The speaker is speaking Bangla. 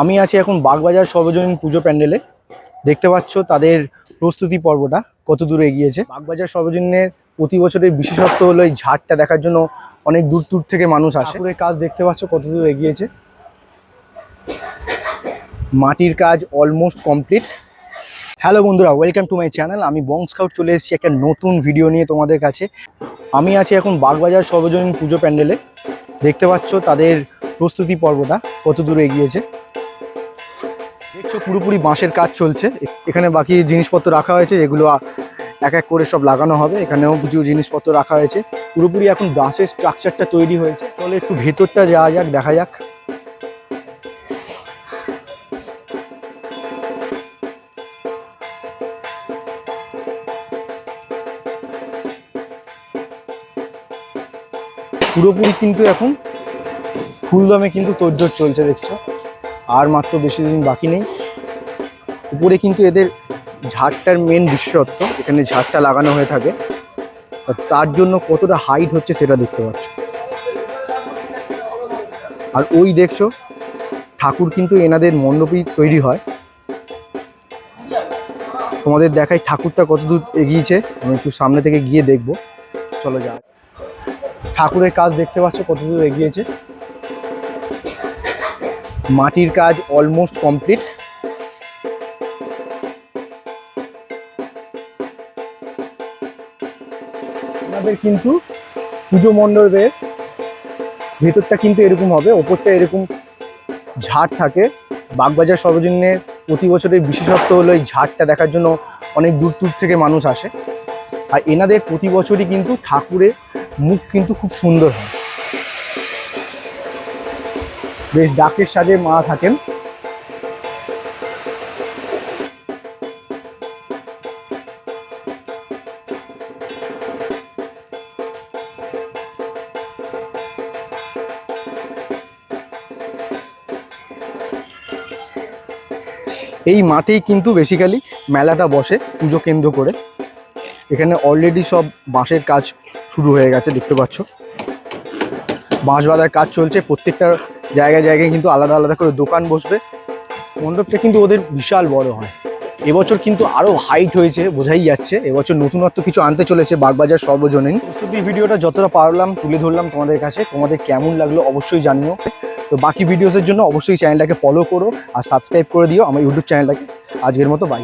আমি আছি এখন বাগবাজার সর্বজনীন পুজো প্যান্ডেলে। দেখতে পাচ্ছ তাদের প্রস্তুতি পর্বটা কত দূর এগিয়েছে। বাগবাজার সর্বজনীনের প্রতি বছরের বিশেষত্ব হলো এই ঝাড়টা দেখার জন্য অনেক দূর দূর থেকে মানুষ আসে। ঠাকুরের কাজ দেখতে পাচ্ছ কত দূর এগিয়েছে। মাটির কাজ অলমোস্ট কমপ্লিট হ্যালো বন্ধুরা ওয়েলকাম টু মাই চ্যানেল আমি বং স্কাউট চলে এসেছি একটা নতুন ভিডিও নিয়ে তোমাদের কাছে। আমি আছি এখন বাগবাজার সর্বজনীন পুজো প্যান্ডেলে। দেখতে পাচ্ছ তাদের প্রস্তুতি পর্বটা কত দূর এগিয়েছে। পুরোপুরি বাঁশের কাজ চলছে। এখানে বাকি জিনিসপত্র রাখা হয়েছে এগুলো এক এক করে সব লাগানো হবে। এখানেও কিছু জিনিসপত্র রাখা হয়েছে। পুরোপুরি এখন বাঁশের স্ট্রাকচারটা তৈরি হয়েছে। চলে একটু ভেতরটা যাওয়া যাক, দেখা যাক। পুরোপুরি কিন্তু এখন ফুলদমে কিন্তু তোড়জোড় চলছে, দেখছ? আর মাত্র বেশি দিন বাকি নেই। উপরে কিন্তু এদের ঝাড়টার মেন বিশেষত্ব, এখানে ঝাড়টা লাগানো হয়ে থাকে। তার জন্য কতটা হাইট হচ্ছে সেটা দেখতে পাচ্ছ। আর ওই দেখছ, ঠাকুর কিন্তু এনাদের মণ্ডপই তৈরি হয়। তোমাদের দেখাই ঠাকুরটা কতদূর এগিয়েছে, আমি একটু সামনে থেকে গিয়ে দেখব। চলো যা ঠাকুরের কাজ দেখতে পাচ্ছ কতদূর এগিয়েছে। মাটির কাজ অলমোস্ট কমপ্লিট আমাদের কিন্তু পুজো মণ্ডপের ভেতরটা কিন্তু এরকম হবে, ওপরটা এরকম ঝাড় থাকে। বাগবাজার সর্বজনীনের প্রতি বছরের বিশেষত্ব হলো এই ঝাড়টা দেখার জন্য অনেক দূর দূর থেকে মানুষ আসে। আর এনাদের প্রতি বছরই কিন্তু ঠাকুরের মুখ কিন্তু খুব সুন্দর হয়। বেশ ডাকের সাজে মা থাকেন। এই মাঠেই কিন্তু বেসিক্যালি মেলাটা বসে, পুজো কেন্দ্র করে। এখানে অলরেডি সব বাঁশের কাজ শুরু হয়ে গেছে, দেখতে পাচ্ছ। বাঁশ বাঁধার কাজ চলছে, প্রত্যেকটা জায়গায় জায়গায় কিন্তু আলাদা আলাদা করে দোকান বসবে। মণ্ডপটা কিন্তু ওদের বিশাল বড় হয়। এবছর কিন্তু আরও হাইট হয়েছে, বোঝাই যাচ্ছে। এবছর নতুনত্ব কিছু আনতে চলেছে বাগবাজার সর্বজনীন। ভিডিওটা যতটা পারলাম তুলে ধরলাম তোমাদের কাছে। তোমাদের কেমন লাগল অবশ্যই জানিও। তো বাকি ভিডিওসের জন্য অবশ্যই চ্যানেলটাকে ফলো করো আর সাবস্ক্রাইব করে দিও আমার ইউটিউব চ্যানেলটাকে আজকের মতো বাই